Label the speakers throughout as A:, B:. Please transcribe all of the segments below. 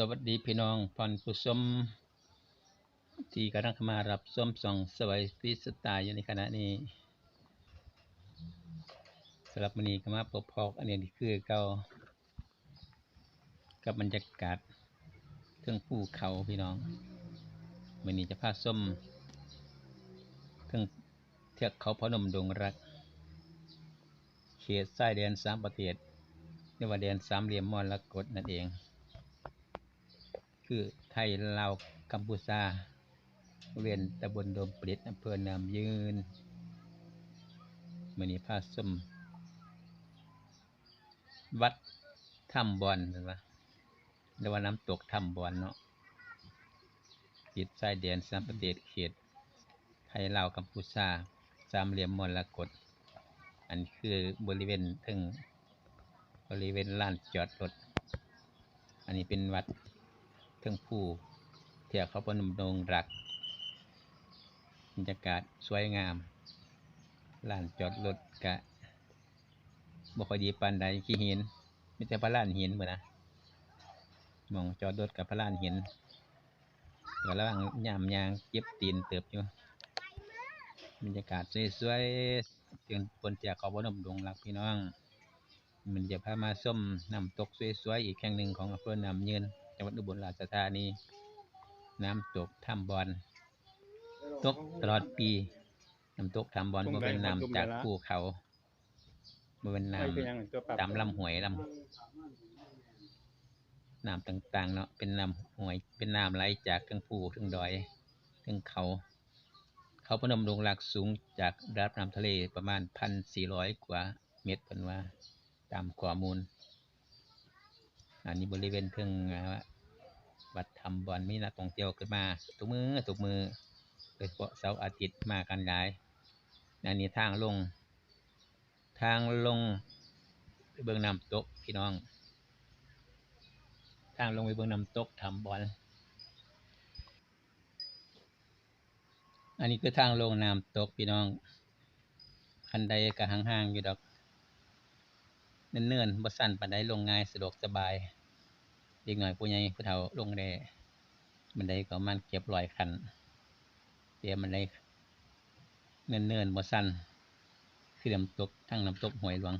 A: สวัสดีพี่น้องพันผู้ชมที่กำลังเข้ามารับชมส่องสวัยฟรีสไตล์อยู่ในขณะนี้สำหรับวันนี้ก็มาพบพอกอันนี้คือเก่ากับบรรยากาศเครื่องภูเขาพี่น้องวันนี้จะพาส้มเครื่องเทือกเขาพนมดงรัก เขตชายแดนสามประเทศเรียกว่าแดนสามเหลี่ยมมรกตนั่นเอง คือไทยลาวกัมพูชาเวียนตำบลโดมปลิดอำเภอนามยืนมือนี้พาสมวัดถ้ำบอนเห็นปะเรียกว่าน้ำตกถ้ำบอนเนาะติดชายแดนสามประเทศเขต ไทยลาวกัมพูชาสามเหลี่ยมมรกตอันคือบริเวณถึงบริเวณลานจอดรถ อันนี้เป็นวัด เครื่องผู้เที่ยวเขาพนมดงรักบรรยากาศสวยงามลานจอดรถกะบ่ค่อยดีปานใดขี้หินมีแต่พระลานหินเหมือนนะมองจอดรถกับพระลานหินเดี๋ยวระหว่างยามยางเก็บตีนเติบอยู่บรรยากาศสวยๆเตียงบนเที่ยวเขาพนมดงรักพี่น้อง มันจะพามาส้มน้ำตกสวยๆอีกแห่งหนึ่งของอำเภอน้ำยืน จังหวัดอุบลราชธานี น้ำตกถ้ำบอลตกตลอดปี น้ำตกถ้ำบอลบ่เป็นน้ำจากภูเขาบ่เป็นน้ำตามลำห้วยลำน้ำต่างๆ เนาะเป็นน้ำห้วยเป็นน้ำไหลจากทั้งภูทั้งดอยทั้งเขา เขาพนมดงรักสูงจากระดับน้ำทะเลประมาณพันสี่ร้อยกว่าเมตรเป็นว่า ตามข้อมูล อันนี้บริเวณเพิ่งวัดทำบอลมีนักท่องเที่ยวขึ้นมาทุกมือทุกมือโดยเฉพาะเสาร์อาทิตย์มากันหลายอันนี้ทางลง ทางลงไปเบื้องน้ำตกพี่น้อง ทางลงไปเบื้องน้ำตกทำบอลอันนี้คือทางลงน้ำตกพี่น้องคันใดก็ห่างๆอยู่ดอก เนิ่นๆบ่สั่นปานใดลงง่ายสะดวกสบาย เด็กหน่อยผู้ใหญ่ผู้เฒ่าลงได้บันไดก็มันเก็บรอยคันเตรียมบันไดเนิ่นๆบ่สั่นคือน้ำตกทั้งน้ำตกหวยหลวง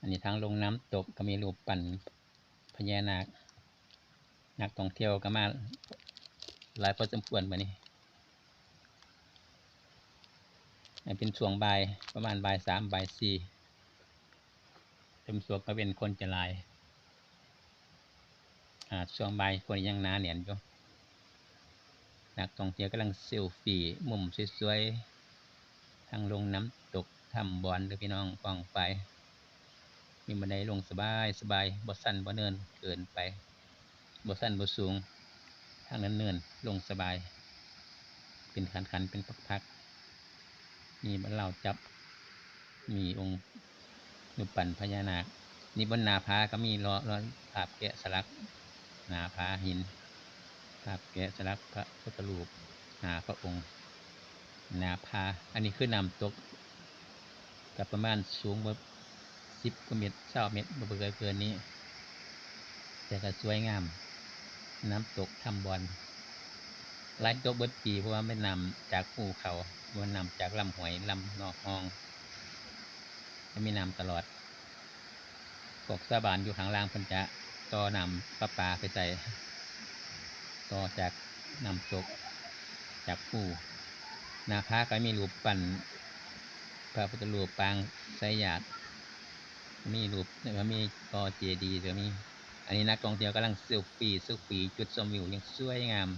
A: อันนี้ทางลงน้ำตกก็มีรูปปั้นพญานาค นักท่องเที่ยวก็มาหลายพอสมควรมานี่อันเป็นช่วงบ่ายประมาณบ่ายสามบ่ายสี่เต็มสวนก็เป็นคนจะลาย ช่วงบ่ายคนยังหนาเหนียนอยู่นักท่องเที่ยวกำลังเซลฟี่มุมสวยๆทางลงน้ำตกทำบอลเด้อพี่น้องกองไป มีบันไดลงสบายสบายบ่สั้นบ่เนินเกินไปบ่สั้นบ่สูง ทางนั้นเนินลงสบาย เป็นขันขันเป็นพักๆมีบันเหล่าจับ มีองค์รูปปั้นพญานาคนี่บนนาผาก็มีรอรอภาพแกะสลัก หนาผาหินภาพแกะสลักพระพุทธรูปหนาพระองค์ หนาผาอันนี้คือน้ำตกกับประมาณสูงแบบสิบกว่าเมตรเศร้าเมตรบ่เกินเกินนี้ แต่ก็สวยงาม น้ำตกทำบอลไล่ตกเบิดปีเพราะว่าไม่นำจากภูเขาไม่นำจากลำหวยลำนอกห้องจะมีน้ำตลอดพวกสาบานอยู่ข้างล่างพิ่นจะ ต่อนำประปาไปใส่ต่อจากนำตกจากผู้นาคาก็มีรูปปั้นพระพุทธรูปปางไสยาดมีรูปแล้วมีกอเจดีย์แล้วมี อันนี้นักท่องเที่ยวกำลังเซลฟี่เซลฟี่จุดชมวิวยังสวยงาม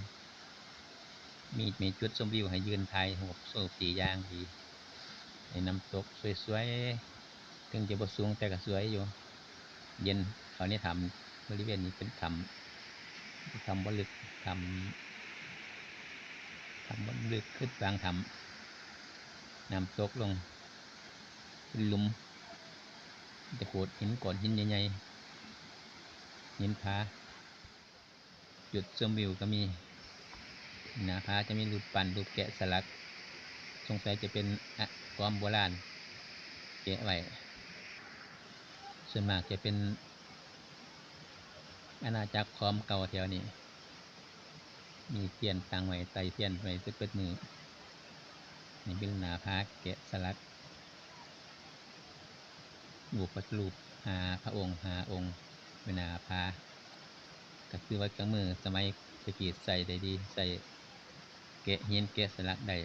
A: มีมีจุดชมวิวให้ยืนถ่ายรูปเซลฟี่ย่างดีในน้ำตกสวยๆ ถึงจะบสูงแต่ก็สวยอยู่ เย็นเขานี่ทำ บริเวณนี้เป็นทำทำบลึกทำทำบลึกขึ้นกลางทำน้ำตกลงเป็นหลุมจะโขดหินก่อนหินใหญ่ๆหินผาจุดชมวิวก็มีหนาผาจะมีรูปปั้นรูปแกะสลัก สงสัยจะเป็นอะความโบราณแกะไว้ส่วนมากจะเป็น อาณาจักรคอมเก่าแถวนี้ มีเทียนตังไว้ไตเทียนไว้เปิดมือนี่เป็นหนาพาแกะสลักรูประรูปหาพระองค์หาองค์เวนาพาก็คือว่าเครื่องมือสมัยตะกี้ใส่ได้ดีใส่แกะเฮียนแกะสลักได้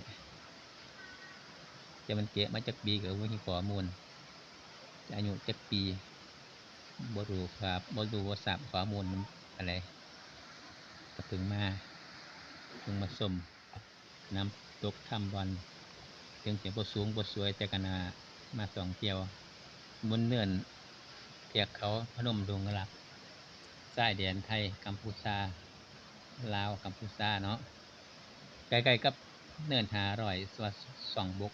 A: จะมันแกะมาจากปีกับวิธีขอมูลจะอายุจักปี บรูครับบรูว่าทราบข้อมูลอะไรก็ถึงมาถึงมาสมน้ำตกถ้ำบอลถึงเสียงบสูงบสวยแต่กันามาสองเที่ยวบนเนินเทียกเขาพนมดงรักใต้แดนไทยกัมพูชาลาวกัมพูชาเนาะใกล้ๆกับเนินหาร่อยสวัสสองบก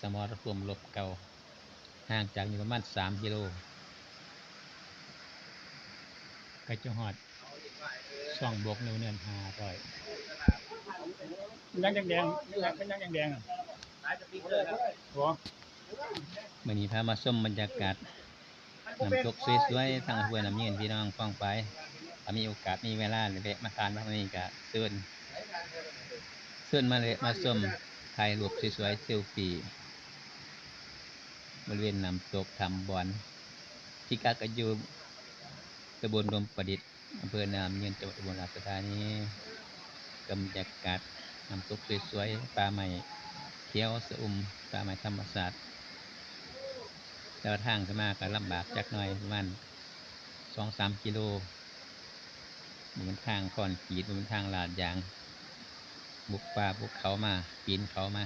A: สมรภูมิลบเก่าห่างจากนี่ประมาณสามกิโล ก็จะหอดสองบกเนินเนินหาร่อย
B: ยังแดงๆนี่ครับเป็นยังแดงๆอะหัว
A: มื่อนี้พามาชมบรรยากาศน้ำตกสวยๆทางห้วยน้ำยืนพี่น้องฟังไปถ้ามีโอกาสมีเวลาเลยแวะมาทานมาที่นี่ก็เชิญเชิญมาเลยมาชมถ่ายรูปสวยๆเซลฟี่บริเวณน้ำตกทำบอนที่กากอยู่ ตำบลรวมประดิษฐ์อำเภอน้ำยืนจังหวัดอุบลราชธานีกับบรรยากาศน้ำตกสวยๆป่าไม้เขียวสะอุ่มป่าไม้ธรรมศาสตร์แต่ว่าทางขึ้นมาก็ลำบากจักหน่อยมาณสองสามกิโลมันเป็นทางคอนกรีตมันเป็นทางลาดยาง บุกป่าบุกเขามาปีนเขามา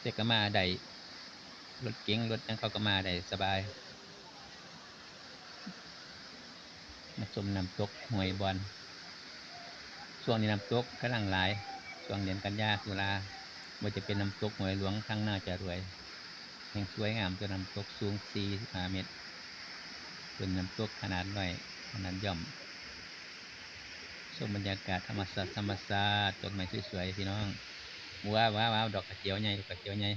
A: เจ๊ก็มาได้รถเก๋งรถนั้นเขาก็มาได้สบาย มาชมน้ำตกหวยบอลช่วงนี้น้ำตกกำลังหลายช่วงเดือนกันยาตุลาว่าจะเป็นน้ำตกหวยหลวงทางหน้าจะรวยแห่งสวยงามตัวน้ำตกสูง45เมตรเป็นน้ำตกขนาดน้อยขนาดย่อมชมบรรยากาศธรรมศาสตร์ธรรมศาสตร์ต้นไม้สวยๆพี่น้องว้าวว้าวว้าวดอกกระเจียวใหญ่ดอกกระเจียวใหญ่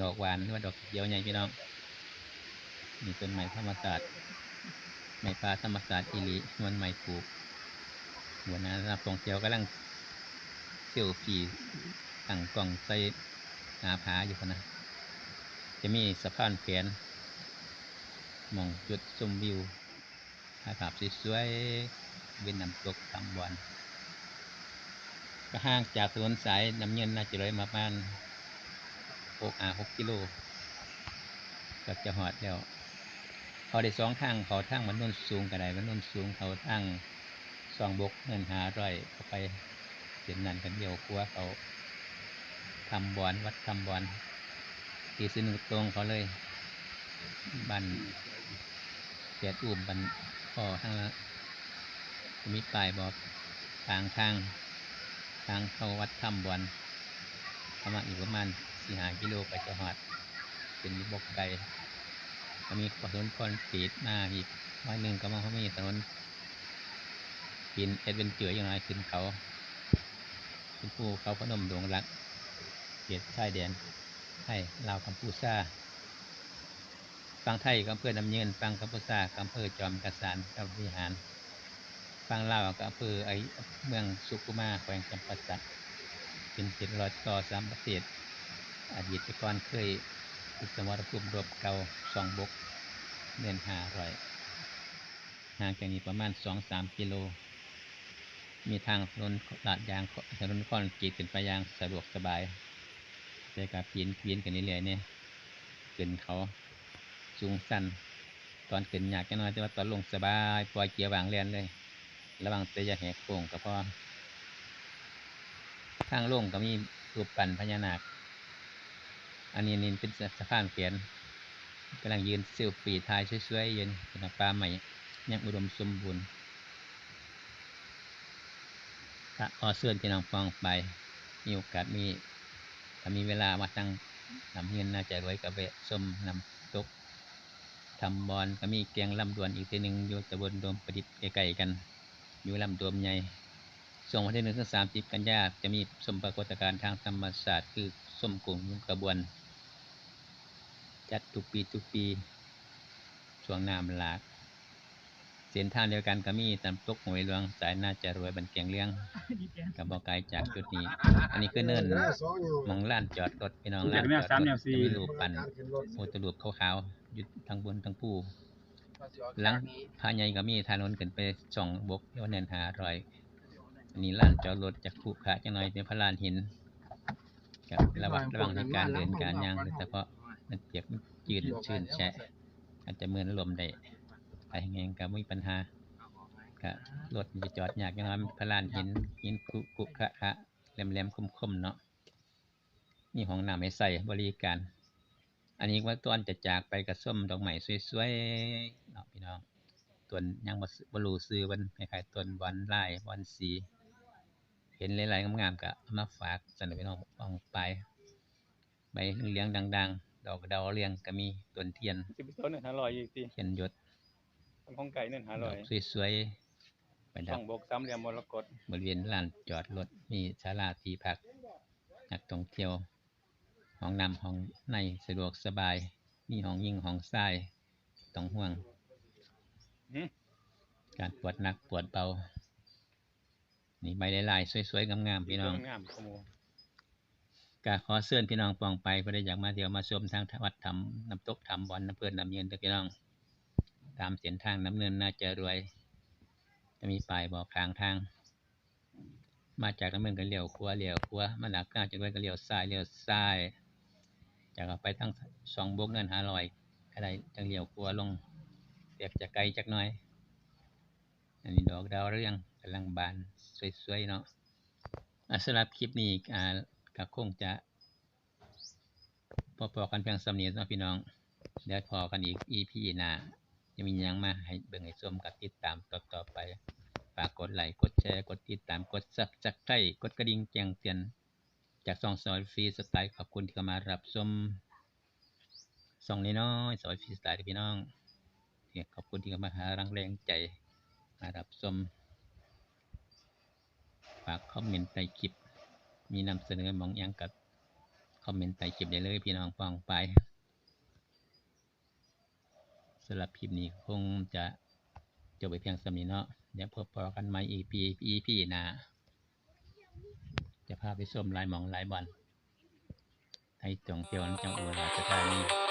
A: ดอกหวานหรือว่าดอกกระเจียวใหญ่พี่น้องนี่ต้นไม้ธรรมศาสตร์ ไม้ป่าธรรมศาสตร์อิรินวลไม้ปลูกหัวหน้านักท่องเที่ยวกำลังเซลฟี่ตั้งกล้องใส่หน้าผาอยู่พนะ จะมีสะพานแขวนมองจุดชมวิวถ่ายภาพสวยๆเป็นน้ำตกตำวันก็ห่างจากถนนสายน้ำเงินน่าจะเลยมาประมาณหกอาหกกิโลก็จะหอดแล้ว เขาได้สองทางเขาทางมันนุ่นสูงก็ไดมันนุ่นสูงเขาทางสองบกเงินหาร้อยเข้าไปเสียนนั่นกันเดียวครัวเขาทำบอนวัดทำบอนที่สนุกตรงเขาเลยบันเสียดอุ่มบันพอทางละมีป้ายบอกทางทางทางเข้าวัดถ้ำบอนประมาณอีกประมาณสี่หากิโลไปจะหอดเป็นบกไก่ ก็มีถนนคอนกรีตมาอีกวันหนึ่งก็มาเขามีถนนกินเอ็ดเวนเจอร์อย่างไรขึ้นเขาขึ้นภูเขาพนมดวงรักเขตชายแดนไทยลาวกัมพูชาฟังไทยก็อำเภอนำเยินฟังกัมพูชาก็อำเภอจอมกระสานกับวิหารฟังลาวก็อำเภอไอเมืองสุขุมาแขวงจำปาสักเป็นเขตรอยต่อสามประเทศอดีตก่อนเคย อุสมรภูมิรบเก่าสองบกเดินหาร่อยห่างจากนี้ประมาณสองสามกิโล มีทางถนนลาดยางถนนคอนกรีตเป็นไปยางสะดวกสบายแต่กับปีนปีนกันเรื่อยๆเนี่ยขึ้นเขาสูงสั้นตอนขึ้นยากแค่น้อยแต่ว่าตอนลงสบายปล่อยเกียร์วางเรียนเลย ระวังแต่อย่าแหกโค้งก็พอทางลงก็มีรูปปั้นพญานาค อันนี้นี่เป็นสะพานเขียนกำลังยืนเซลฟี่ถ่ายสวยๆยืนเป็นป่าใหม่ยังอุดมสมบูรณ์ถ้าออเสื่อนพี่น้องฟังไป มีโอกาสมีถ้ามีเวลามาตั้งนำเงินน่าจะรวยกับเวส้มนำตกทำบอลก็มีแกงลำดวนอีกทีหนึ่งอยู่ตะบนโดมประดิษฐ์ใกล้ๆกัน อยู่ลำดวมใหญ่ส่งวันที่หนึ่งถึงสามสิบกันยาจะมีสมปรากฏการณ์ทางธรรมศาสตร์คือส้มกุ่งกระบวน จัดทุกปีทุกปีช่วงน้ำหลากเส้นทางเดียวกันก็มีตำตกหวยหลวงสายน่าจะรวยบันเกียงเลี้ยง
B: ดีแก
A: กับบ่ไกลจากจุดนี้ อันนี้คือเนินหมองลานจอดรถพี่น้องลานจอดรถจะมีรูปปั้นโมตรูปขาวๆอยู่ทางบนทางผู้หลังพาใหญ่ก็มีถนนขึ้นไปส่องบกเรียกว่าเนินหาร้อยอันนี้ลานจอดรถจากภูขาจังหน่อยเป็นพระลานหินกับระวังระวังในการเดินการย่างโดยเฉพาะ มันเปียกมันยืดชื้นแฉะอาจจะเหมือนลมได้ไปแหงก็ไม่มีปัญหาก็รถมันจะจอดยากจังน้อยมันพลานหินหินคุกุขะขะแหลมแหลมคมคมๆเนาะนี่ห้องน้ำให้ใส่บริการ อันนี้ว่าตอนจะจากไปกับส้มดอกไม้สวยๆเนาะพี่น้องต้นยังบ่ซื้อบ่รู้ซื้อมันคล้ายๆต้นบอนไล่บอนสี เห็นหลายๆงามๆก็เอามาฝากสำหรับพี่น้องฟองไปใบเหลืองๆดัง ๆ ดอกดาวเรืองก็มีต้นเทียน
B: สิบต้นหนึ่งห้าร้อยอีกที
A: เทียนหยด
B: ของไก่หนึ่งห้า
A: ด
B: ร้
A: อ
B: อย
A: กสวยๆประดั
B: ช่
A: บ
B: องบกสามเหลี่ยมมรกต
A: บริเวณลานจอดรถมีศาลาที่พักนักท่องเที่ยวห้องน้ำห้องในสะดวกสบาย มีห้องยิ่งห้องทรายต้องห่วง
B: หืม
A: การปวดหนักปวดเบานี่ใบลายๆสวยๆงามๆพี่น้อง
B: งามขโมย
A: กาขอเชิญพี่น้องปองไปเพื่อได้อยากมาเที่ยวมาชมทางวัดธรรมน้ำตกธรรมบอลน้ำเพื่อนน้ำเย็นเด้อพี่น้อง ตามเส้นทางน้ำเนินน่าจะรวย จะมีป้ายบอกทางทาง มาจากน้ำเนินก็เลี้ยวขวาเลี้ยวขวามาหนักน่าจะรวยก็เลี้ยวซ้ายเลี้ยวซ้ายจากเอาไปทั้งสองบกเงินหาลอยก็ได้จังเลี้ยวขวาลงเปียกจะไกลจักน่อย อันนี้ดอกดาวเรื่องกำลังบานสวยๆเนาะอะสำหรับคลิปนี้อ่า ก็คงจะพอๆกันเพียงสำเนียงเนาะพี่น้อง เดี๋ยวพอกันอีก EP หน้าจะมียังมาให้เบิ่งให้ชมกับติดตามต่อๆไป ฝากกดไลค์กดแชร์กดติดตามกดซับสไครต์กดกระดิ่งแจ้งเตือน จากซองสอยฟรีสไตล์ขอบคุณที่เข้ามารับชมซองน้อยสอยฟรีสไตล์พี่น้องขอบคุณที่เข้ามาหารังแรงใจมารับชมฝากคอมเมนต์ใต้คลิป มีนำเสนอมองหยังกับคอมเมนต์ใต้คลิปได้เลยพี่น้องฟังไปสำหรับคลิปนี้คงจะจบไปเพียงสมนี้เนาะเดี๋ยวพบกันใหม่ EP EP หน้าจะพาไปส้มลายหมองลายบอลให้จงเที่ยวจังอุราชธานี